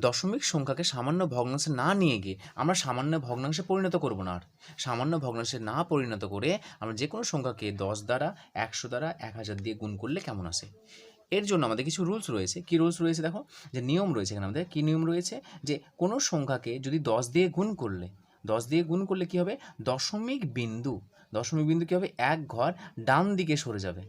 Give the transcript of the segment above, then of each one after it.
দশমিক সংখ্যাকে সামান্য ভগ্নাংশে না নিয়ে গিয়ে আমরা সামান্য ভগ্নাংশে পরিণত করব না আর। সামান্য ভগ্নাংশে না পরিণত করে আমরা যে কোনো সংখ্যাকে দশ দ্বারা, একশো দ্বারা, এক হাজার দিয়ে গুণ করলে কেমন আসে? এর জন্য আমাদের কিছু রুলস রয়েছে। কি রুলস রয়েছে দেখো? যে নিয়ম রয়েছে এখানে আমাদের। কী নিয়ম রয়েছে? যে কোনো সংখ্যাকে যদি দশ দিয়ে গুণ করলে, দশ দিয়ে গুণ করলে কী হবে? দশমিক বিন্দু। দশমিক বিন্দু কী হবে? এক ঘর ডান দিকে সরে যাবে।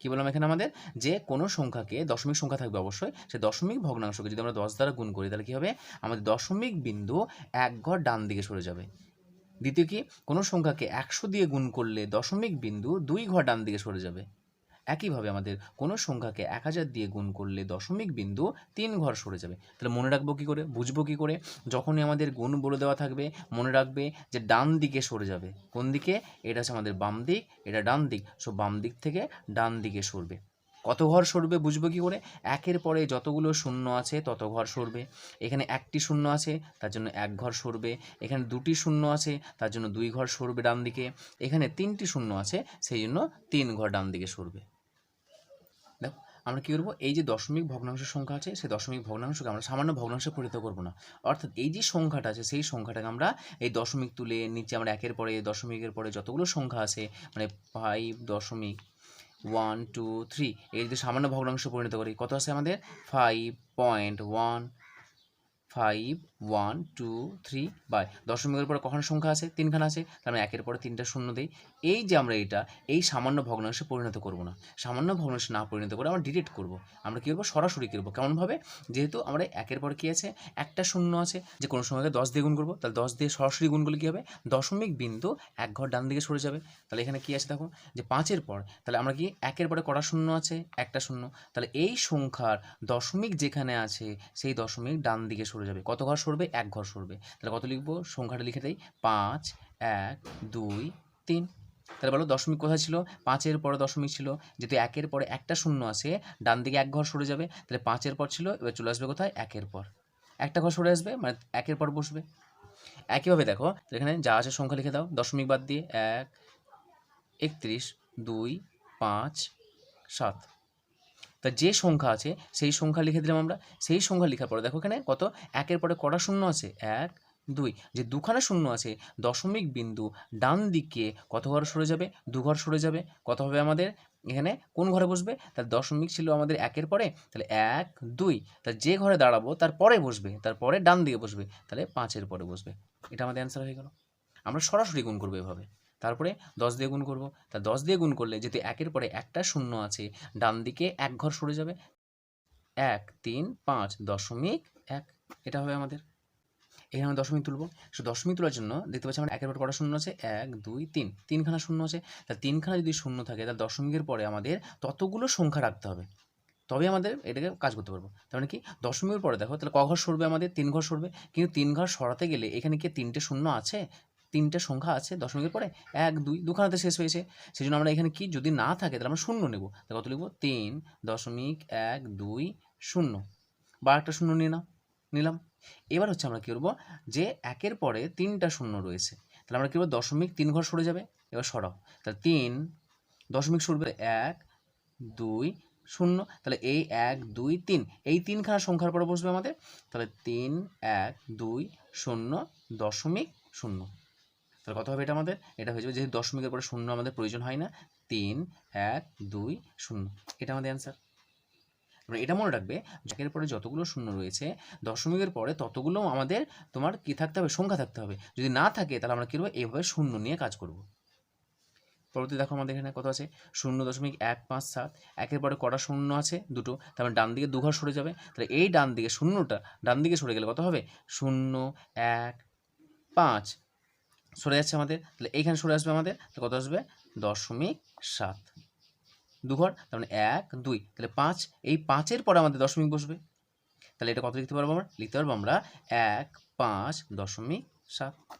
কি বললাম এখানে আমাদের? যে কোনো সংখ্যাকে দশমিক সংখ্যা থাকবে অবশ্যই, সে দশমিক ভগ্নাংশকে যদি আমরা দশ দ্বারা গুণ করি, তাহলে কী হবে? আমাদের দশমিক বিন্দু এক ঘর ডান দিকে সরে যাবে। দ্বিতীয় কি? কোনো সংখ্যাকে একশো দিয়ে গুণ করলে দশমিক বিন্দু দুই ঘর ডান দিকে সরে যাবে। একইভাবে আমাদের কোনো সংখ্যাকে এক হাজার দিয়ে গুণ করলে দশমিক বিন্দু তিন ঘর সরে যাবে। তাহলে মনে রাখব কী করে? বুঝব কী করে? যখনই আমাদের গুণ বলে দেওয়া থাকবে, মনে রাখবে যে ডান দিকে সরে যাবে। কোন দিকে? এটা হচ্ছে আমাদের বাম দিক, এটা ডান দিক। সো বাম দিক থেকে ডান দিকে সরবে। কত ঘর সরবে বুঝব কী করে? একের পরে যতগুলো শূন্য আছে, তত ঘর সরবে। এখানে একটি শূন্য আছে, তার জন্য এক ঘর সরবে। এখানে দুটি শূন্য আছে, তার জন্য দুই ঘর সরবে ডান দিকে এখানে তিনটি শূন্য আছে, সেই জন্য তিন ঘর ডান দিকে সরবে। দেখো, আমরা কী করব? এই যে দশমিক ভগ্নাংশ সংখ্যা আছে, সেই দশমিক ভগ্নাংশকে আমরা সামান্য ভগ্নাংশে পরিণত করব না। অর্থাৎ এই যে সংখ্যাটা আছে, সেই সংখ্যাটাকে আমরা এই দশমিক তুলে নিচে আমরা একের পরে দশমিকের পরে যতগুলো সংখ্যা আছে মানে ফাইভ দশমিক ওয়ান টু থ্রি এই যদি সামান্য ভগ্নাংশ পরিণত করি। কত আছে আমাদের? Five point one five one two three by দশমিকের পরে কখন সংখ্যা আছে? তিনখানা আছে। তার মানে একের পরে তিনটা শূন্য দিই। এই যে আমরা এটা, এই সামান্য ভগ্নাংশে পরিণত করব না। সামান্য ভগ্নাংশে না পরিণত করে আমরা ডিলিট করব। আমরা কী করব? সরাসরি করব? কেমনভাবে? যেহেতু আমরা একের পর কী আছে? একটা শূন্য আছে। যে কোনো সময়কে দশ দিয়ে গুণ করব। তাহলে দশ দিয়ে সরাসরি গুণ করলে কী হবে? দশমিক বিন্দু এক ঘর ডান দিকে সরে যাবে। তাহলে এখানে কী আছে দেখো? যে পাঁচের পর, তাহলে আমরা কি একের পরে কটা শূন্য আছে? একটা শূন্য। তাহলে এই সংখ্যার দশমিক যেখানে আছে, সেই দশমিক ডান দিকে সরে যাবে। কত ঘর সরবে? এক ঘর সরবে। তাহলে কত লিখব? সংখ্যাটা লিখে দেই। পাঁচ, এক, দুই, তিন। তাহলে বলো দশমিক কোথায় ছিল? পাঁচের পরে দশমিক ছিল। যেহেতু একের পরে একটা শূন্য আছে, ডান দিকে এক ঘর সরে যাবে। তাহলে পাঁচের পর ছিল, এবার চলে আসবে কোথায়? একের পর। একটা ঘর সরে আসবে মানে একের পর বসবে। একইভাবে দেখো, এখানে যা আছে সংখ্যা লিখে দাও। দশমিক বাদ দিয়ে এক, একত্রিশ, দুই, পাঁচ, সাত। তা যে সংখ্যা আছে, সেই সংখ্যা লিখে দিলাম আমরা। সেই সংখ্যা লেখার পরে দেখো এখানে কত? একের পরে কটা শূন্য আছে? এক, দুই। যে দুখানা শূন্য আছে, দশমিক বিন্দু ডান দিকে কত ঘর সরে যাবে? দু ঘর সরে যাবে। কত হবে আমাদের? এখানে কোন ঘরে বসবে? তার দশমিক ছিল আমাদের একের পরে। তাহলে এক, দুই। তা যে ঘরে দাঁড়াবো, তার পরে বসবে। তারপরে ডান দিকে বসবে। তাহলে পাঁচের পরে বসবে। এটা আমাদের অ্যান্সার হয়ে গেল। আমরা সরাসরি গুণ করব এভাবে। তারপরে দশ দিয়ে গুণ করব। তা দশ দিয়ে গুণ করলে যেহেতু একের পরে একটা শূন্য আছে, ডান দিকে এক ঘর সরে যাবে। এক, তিন, পাঁচ, দশমিক এক। এটা হবে আমাদের। এখানে আমরা দশমিক তুলবো। সো দশমিক তোলার জন্য দেখতে পাচ্ছি আমার একের পর কটা শূন্য আছে। এক, দুই, তিন। তিনখানা শূন্য আছে। তা তিনখানা যদি শূন্য থাকে তাহলে দশমিকের পরে আমাদের ততগুলো সংখ্যা রাখতে হবে। তবে আমাদের এটাকে কাজ করতে পারব। তার মানে কি? দশমিকের পরে দেখো, তাহলে ক ঘর সরবে আমাদের? তিন ঘর সরবে। কিন্তু তিন ঘর সরাতে গেলে এখানে কি তিনটে শূন্য আছে? তিনটে সংখ্যা আছে দশমিকের পরে এক, দুই, দুখানাতে শেষ হয়েছে সেই জন্য আমরা এখানে কি যদি না থাকে, তাহলে আমরা শূন্য নেব। তাহলে কত লিখব? তিন দশমিক এক, দুই, শূন্য। বা একটা শূন্য নিয়ে নাও, নিলাম। এবার হচ্ছে আমরা কী করব? যে একের পরে তিনটা শূন্য রয়েছে, তাহলে আমরা কী করব? দশমিক তিন ঘর সরে যাবে, এবার সরাও। তাহলে তিন দশমিক সরবে এক, দুই, শূন্য। তাহলে এই এক, দুই, তিন, এই তিনখানা সংখ্যার পরে বসবে আমাদের। তাহলে তিন, এক, দুই, শূন্য, দশমিক শূন্য। তাহলে কত হবে এটা আমাদের? এটা হয়ে যাবে যেহেতু দশমিকের পরে শূন্য আমাদের প্রয়োজন হয় না, তিন, এক, দুই, শূন্য। এটা আমাদের অ্যান্সার এটা মনে রাখবে, একের পরে যতগুলো শূন্য রয়েছে, দশমিকের পরে ততগুলো আমাদের তোমার কি থাকতে হবে? সংখ্যা থাকতে হবে। যদি না থাকে তাহলে আমরা কী করব? এইভাবে শূন্য নিয়ে কাজ করব। পরবর্তী দেখো আমাদের এখানে কত আছে? শূন্য দশমিক এক পাঁচ সাত। একের পরে কটা শূন্য আছে? দুটো। তারপরে ডান দিকে দুঘর সরে যাবে। তাহলে এই ডান দিকে শূন্যটা ডান দিকে সরে গেলে কত হবে? শূন্য, এক, পাঁচ। সরে যাচ্ছে আমাদের, তাহলে এইখানে সরে আসবে আমাদের কত আসবে? দশমিক সাত। দুঘর, তার মানে এক, দুই, তাহলে পাঁচ, এই পাঁচের পরে আমাদের দশমিক বসবে। তাহলে এটা কত লিখতে পারব আমরা? লিখতে পারব আমরা এক, পাঁচ, দশমিক সাত।